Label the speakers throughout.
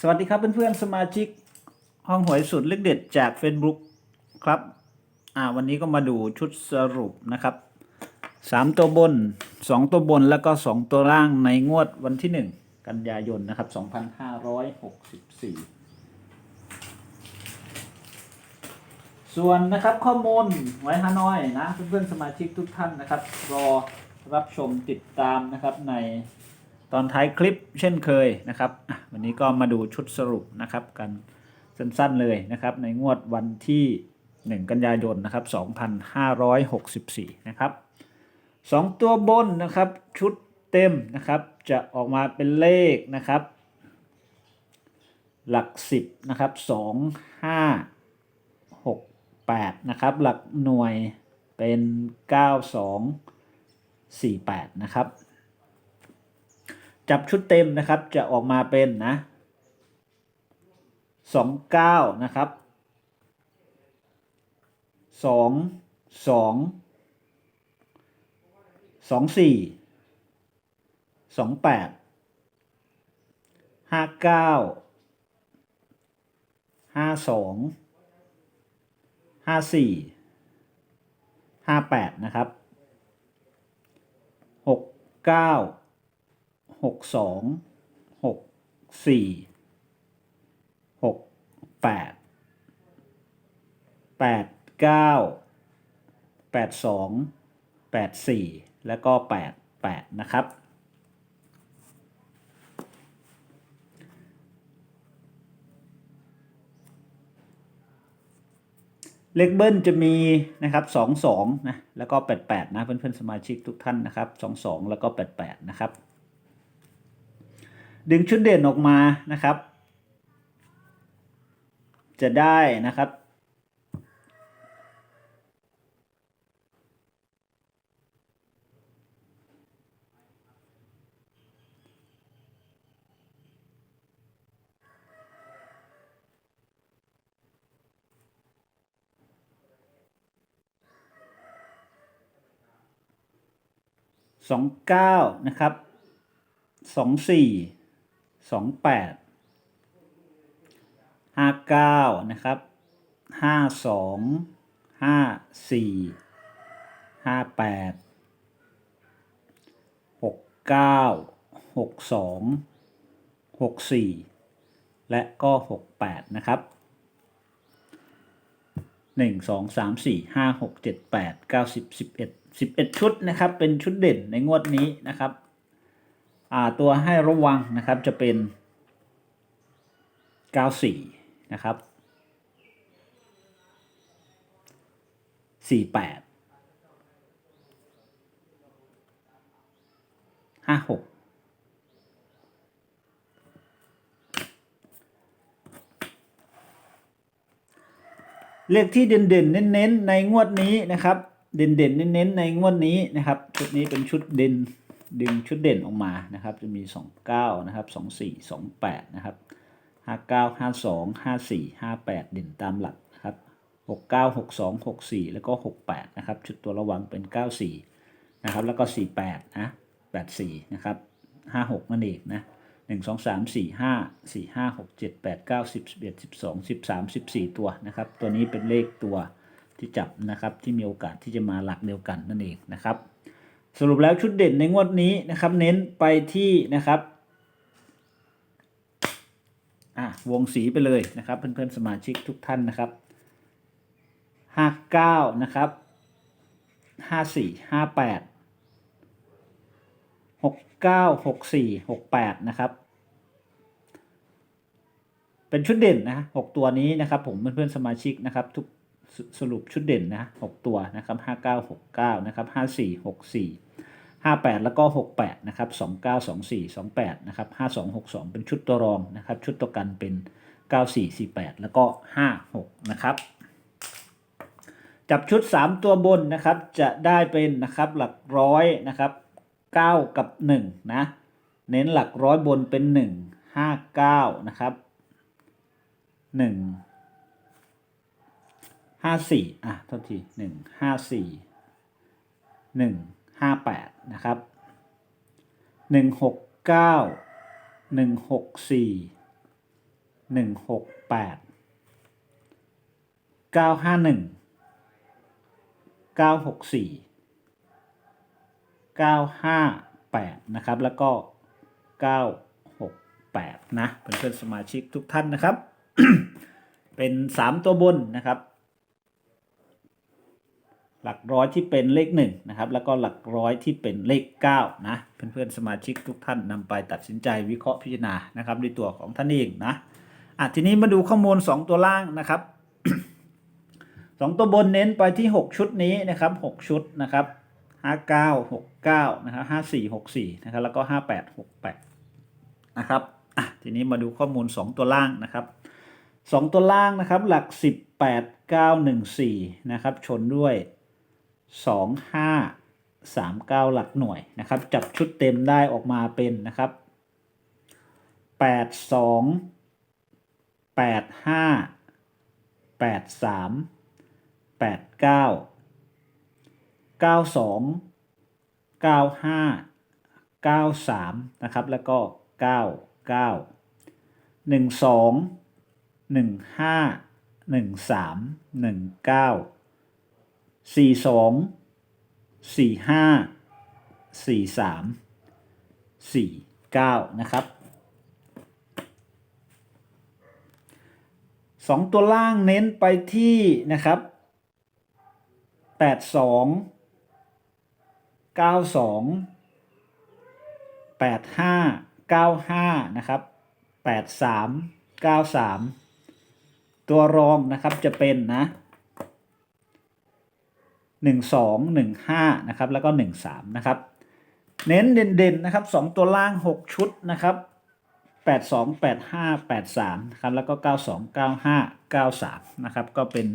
Speaker 1: สวัสดีครับเพื่อนๆสมาชิกห้องหวยสุดลึกเด็ดจาก Facebook ครับ อ่า วันนี้ก็มาดูชุดสรุปนะครับสามตัวบนสองตัวบนแล้วก็สองตัวล่างในงวดวันที่หนึ่งกันยายนนะครับสองพันห้าร้อยหกสิบสี่ส่วนนะครับข้อมูลไว้ฮานอยนะเพื่อนๆสมาชิกทุกท่านนะครับ รอรับชมติดตามนะครับใน ตอนท้ายคลิปเช่นเคยนะครับ วันนี้ก็มาดูชุดสรุปนะครับ กันสั้นๆเลยนะครับ ในงวดวันที่ 1 กันยายนนะครับ 2564 นะครับ 2 ตัวบนนะครับ ชุดเต็มนะครับ จะออกมาเป็นเลขนะครับ หลัก 10 นะครับ 2 5 6 8นะครับ หลักหน่วยเป็น 9 2 4 8 นะครับ จับชุดเต็มนะครับจะออกมาเป็นนะสองเก้านะครับสองสองสองสี่สองแปดห้าเก้าห้าสองห้าสี่ห้าแปดนะครับหกเก้า หกสองหกสี่หกแปดแปดเก้าแปดสองแปดสี่แล้วก็แปดแปดนะครับ เลขเบิ้ลจะมีนะครับสองสองนะแล้วก็แปดแปดนะเพื่อนๆสมาชิกทุกท่านนะครับสองสองแล้วก็แปดแปดนะครับ ดึงชุดเด่นออกมานะครับ จะได้นะครับ สองเก้านะครับสองสี่ สองแปดห้าเก้านะครับห้าสองห้าสี่ห้าแปดหกเก้าหกสองหกสี่และก็หกแปดนะครับหนึ่งสองสามสี่ห้าหกเจ็ดแปดเก้าสิบสิบเอ็ดสิบเอ็ดชุดนะครับ เป็นชุดเด่นในงวดนี้นะครับ ตัวให้ระวังนะครับจะเป็น 94 นะครับ 48 56เลขที่เด่นๆเน้นๆในงวดนี้นะครับ เด่นๆเน้นๆในงวดนี้นะครับ ชุดนี้เป็นชุดเด่น ดึงชุดเด่นออกมานะครับ จะมี 29 นะครับ 24 28 นะครับ 59 52 54 58 เด่นตามหลักนะครับ 69 62 64 แล้วก็ 68 นะครับ ชุดตัวระวังเป็น 94 นะครับ แล้วก็ 48 นะ 84 นะครับ 56 นั่นเองนะ1 2 3 4 5 4 5 6 7 8 9 10 11 12 13 14ตัวนะครับ ตัวนี้เป็นเลขตัวที่จับนะครับที่มีโอกาสที่จะมาหลักเดียวกันนั่นเองนะครับ สรุปแล้วชุดเด่นในงวดนี้นะครับ เน้นไปที่นะครับอะวงสีไปเลยนะครับเพื่อนๆสมาชิกทุกท่านนะครับห้าเก้านะครับห้าสี่ห้าแปดหกเก้าหกสี่หกแปดนะครับ เป็นชุดเด่นนะหกตัวนี้นะครับ ผมเพื่อนๆสมาชิกนะครับทุก สสรุปชุดเด่นนะหกตัวนะครับห้าเก้าหกเก้านะครับห้าสี่หกสี่ห้าแปดแล้วก็หกแปดนะครับสองเก้าสองสี่สองแปดนะครับห้าสองหกสองเป็นชุดตัวรองนะครับชุดตัวกันเป็นเก้าสี่สี่แปดแล้วก็ห้าหกนะครับจับชุด 3 ตัวบนนะครับจะได้เป็นนะครับหลักร้อยนะครับ9 กับ1นะเน้นหลักร้อยบนเป็น 1 5 9นะครับ1 5 4อะโทษที1 5 4 1 5 8นะครับ1 6 9 1 6 4หนึ่งหกแปดเก้าห้าหนึ่งเก้าหกสี่เก้าห้าแปดนะครับ แล้วก็เก้าหกแปดนะเพื่อนๆสมาชิกทุกท่านนะครับ เป็นสามตัวบนนะครับ หลักร้อยที่เป็นเลขหนึ่งนะครับแล้วก็หลักร้อยที่เป็นเลขเก้านะเพื่อนๆสมาชิกทุกท่านนำไปตัดสินใจวิเคราะห์พิจารณานะครับในตัวของท่านเองนะอะทีนี้มาดูข้อมูล 2 ตัวล่างนะครับสองตัวบนเน้นไปที่ 6 ชุดนี้นะครับ 6 ชุดนะครับ 59 69นะครับ54 64นะครับแล้วก็ 58 68นะครับอะทีนี้มาดูข้อมูล 2 ตัวล่างนะครับ 2 ตัวล่างนะครับหลัก 18 9 1 4นะครับชนด้วย 2 5 3 9 หลักหน่วยนะครับ จับชุดเต็มได้ออกมาเป็นนะครับ 8 2 8 5 8 3 8 9 9 2 9 5 9 3 นะครับ แล้วก็ 9 9 1 2 1 5 1 3 1 9 สี่สองสี่ห้าสี่สามสี่เก้านะครับสองตัวล่างเน้นไปที่นะครับแปดสองเก้าสองแปดห้าเก้าห้านะครับแปดสามเก้าสามตัวรองนะครับจะเป็นนะ หนึ่งสองหนึ่งห้านะครับแล้วก็หนึ่งสามนะครับเน้นเด่นๆนะครับสองตัวล่างหกชุดนะครับแปดสองแปดห้าแปดสามครับแล้วก็เก้าสองเก้าห้าเก้าสามนะครับก็เป็น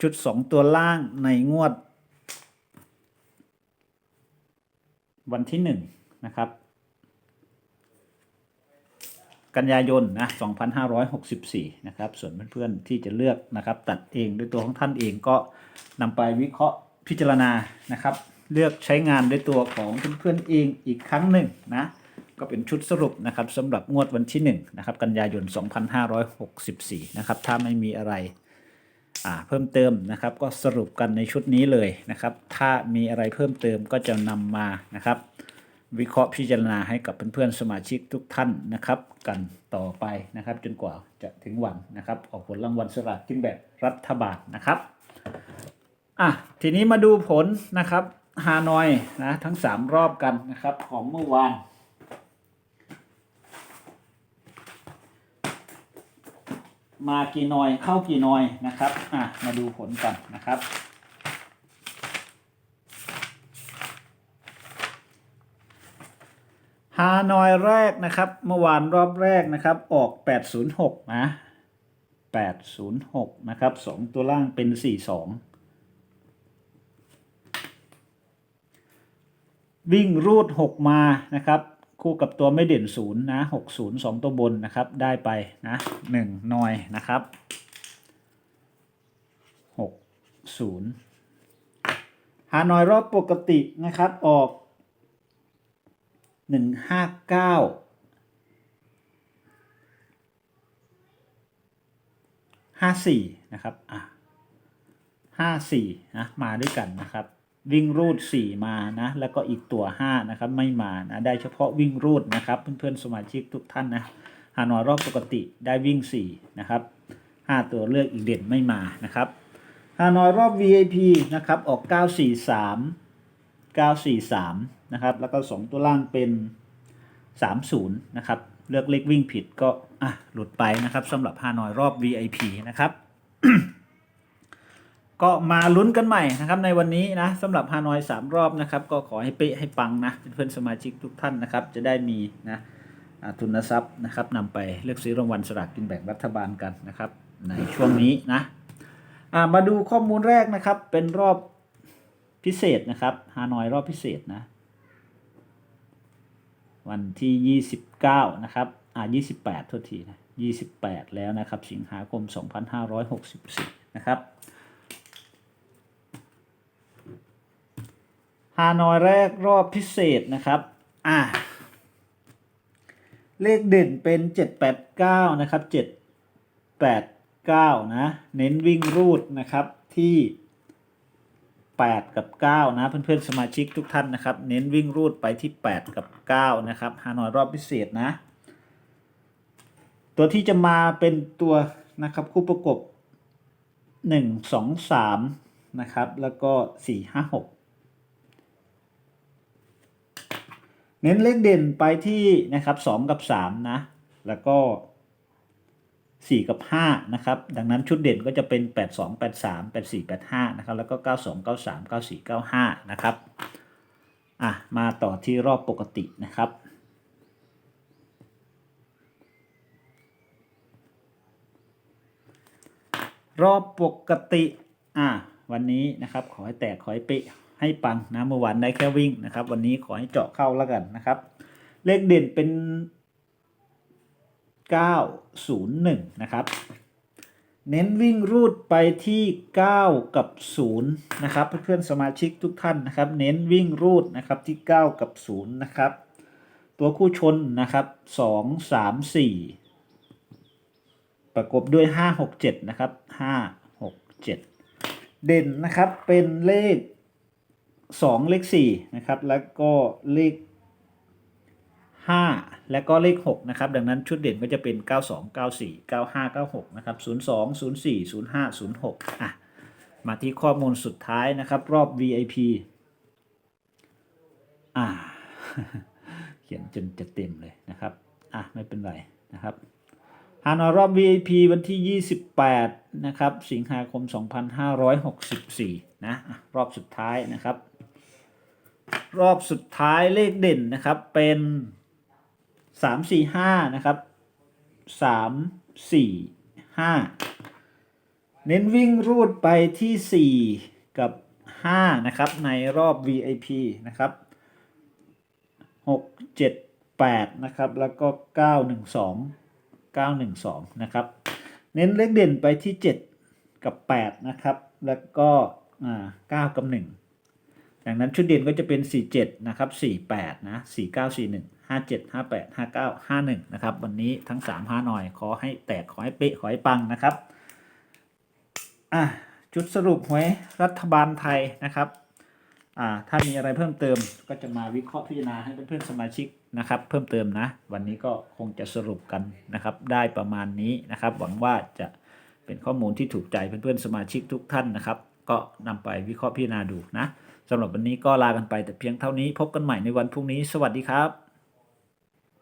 Speaker 1: ชุดสองตัวล่างในงวด วันที่หนึ่งนะครับกันยายนนะ 2564 นะครับ ส่วนเพื่อนๆที่จะเลือกนะครับ ตัดเองด้วยตัวของท่านเองก็นำไปวิเคราะห์ พิจารณานะครับ เลือกใช้งานด้วยตัวของเพื่อนๆเองอีกครั้งหนึ่งนะก็เป็นชุดสรุปนะครับสำหรับงวดวันที่1นะครับกันยายน 2564 นะครับถ้าไม่มีอะไรเพิ่มเติมนะครับ ก็สรุปกันในชุดนี้เลยนะครับ ถ้ามีอะไรเพิ่มเติมก็จะนำมานะครับ วิเคราะห์พิจารณาให้กับเพื่อนๆสมาชิกทุกท่านนะครับ กันต่อไปนะครับ จนกว่าจะถึงวันนะครับออกผลรางวัลสลากกินแบ่งรัฐบาลนะครับ อะทีนี้มาดูผลนะครับฮานอยนะทั้ง3รอบกันนะครับของเมื่อวานมากี่นอยเข้ากี่นอยนะครับอะมาดูผลกันนะครับ ฮานอยแรกนะครับ เมื่อวานรอบแรกนะครับ ออก 806 นะ 806 นะครับ 2 ตัวล่างเป็น 42 วิ่งรูด 6 มานะครับ คู่กับตัวไม่เด่นศูนย์นะ60 2ตัวบนนะครับ ได้ไปนะ1หน่อยนะครับ60ฮานอยรอบปกตินะครับออกหนึ่งห้าเก้าห้าสี่นะครับอะห้าสี่นะมาด้วยกันนะครับ วิ่งรูดสี่มานะ แล้วก็อีกตัวห้านะครับ ไม่มานะได้เฉพาะวิ่งรูดนะครับ เพื่อนๆสมาชิกทุกท่านนะหานอยรอบปกติได้วิ่งสี่นะครับห้าตัวเลือกอีกเด่นไม่มานะครับฮานอยรอบ VIP นะครับ ออกเก้าสี่สาม943 นะครับ แล้วก็ 2 ตัวล่างเป็น 30 นะครับ เลือกเลขวิ่งผิดก็อะหลุดไปนะครับสำหรับฮานอยรอบ VIP นะครับ ก็มาลุ้นกันใหม่นะครับในวันนี้นะสำหรับฮานอย 3 รอบนะครับ ก็ขอให้เป๊ะให้ปังนะเพื่อนสมาชิกทุกท่านนะครับ จะได้มีนะทุนทรัพย์นะครับนำไปเลือกซื้อรางวัลสลากกินแบ่งรัฐบาลกันนะครับ ในช่วงนี้นะมาดูข้อมูลแรกนะครับ เป็นรอบพิเศษนะครับฮานอยรอบพิเศษนะ วันที่ 29 นะครับอ่า28โทษทีนะ28 แล้วนะครับ สิงหาคม 2564 นะครับ ฮานอยแรกรอบพิเศษนะครับ อ่าเลขเด่นเป็น 789 นะครับ 789 นะ เน้นวิ่งรูดนะครับที่ 8 กับ 9 นะ เพื่อนๆ สมาชิกทุกท่านนะครับ เน้นวิ่งรูดไปที่ 8 กับ 9 นะครับฮานอยรอบพิเศษนะ ตัวที่จะมาเป็นตัวนะครับคู่ประกบ 1 2 3 นะครับ แล้วก็ 4 5 6 เน้นเลขเด่นไปที่นะครับสองกับสามนะแล้วก็สี่กับห้านะครับดังนั้นชุดเด่นก็จะเป็นแปดสองแปดสามแปดสี่แปดห้านะครับแล้วก็เก้าสองเก้าสามเก้าสี่เก้าห้านะครับอะมาต่อที่รอบปกตินะครับรอบปกติ อะ วันนี้นะครับ ขอให้แตก ขอให้เป๊ะ ให้ปังนะเมื่อวานได้แค่วิ่งนะครับ วันนี้ขอให้เจาะเข้าแล้วกันนะครับ เลขเด่นเป็น 901 นะครับ เน้นวิ่งรูดไปที่ 9 กับ 0 นะครับ เพื่อนๆสมาชิกทุกท่านนะครับ เน้นวิ่งรูดนะครับที่ 9 กับ 0 นะครับ ตัวคู่ชนนะครับ 2 3 4ประกบด้วย 5 6 7 นะครับ 5 6 7 เด่นนะครับเป็นเลข 2 เลข4นะครับ แล้วก็เลข 5 และก็เลข6นะครับ ดังนั้นชุดเด่นก็จะเป็น 92 94 95 96 นะครับ 02 04 05 06 อะ มาที่ข้อมูลสุดท้ายนะครับ รอบ VIP อ่า เขียนจนจะเต็มเลยนะครับ อะ ไม่เป็นไรนะครับฮานอยรอบ VIP วันที่ 28 นะครับ สิงหาคม 2564 นะอะรอบสุดท้ายนะครับ รอบสุดท้ายเลขเด่นนะครับ เป็นสามสี่ห้านะครับสามสี่ห้าเน้นวิ่งรูดไปที่สี่กับห้านะครับ ในรอบ VIP นะครับหกเจ็ดแปดนะครับ แล้วก็เก้าหนึ่งสองเก้าหนึ่งสองนะครับ เน้นเลขเด่นไปที่เจ็ดกับแปดนะครับ แล้วก็อ่าเก้ากับหนึ่ง ดังนั้นชุดเด่นก็จะเป็น 47 นะครับ 48 นะ 49 41 57 58 59 51 นะครับ วันนี้ทั้ง 3 5 หน่อย ขอให้แตก ขอให้เป๊ะ ขอให้ปังนะครับ อะ จุดสรุปหวยรัฐบาลไทยนะครับ อ่า ถ้ามีอะไรเพิ่มเติมก็จะมาวิเคราะห์พิจารณาให้เพื่อนๆสมาชิกนะครับ เพิ่มเติมนะ วันนี้ก็คงจะสรุปกันนะครับ ได้ประมาณนี้นะครับ หวังว่าจะเป็นข้อมูลที่ถูกใจเพื่อนๆสมาชิกทุกท่านนะครับ ก็นำไปวิเคราะห์พิจารณาดูนะ สำหรับวันนี้ก็ลากันไปแต่เพียงเท่านี้พบกันใหม่ในวันพรุ่งนี้ สวัสดีครับ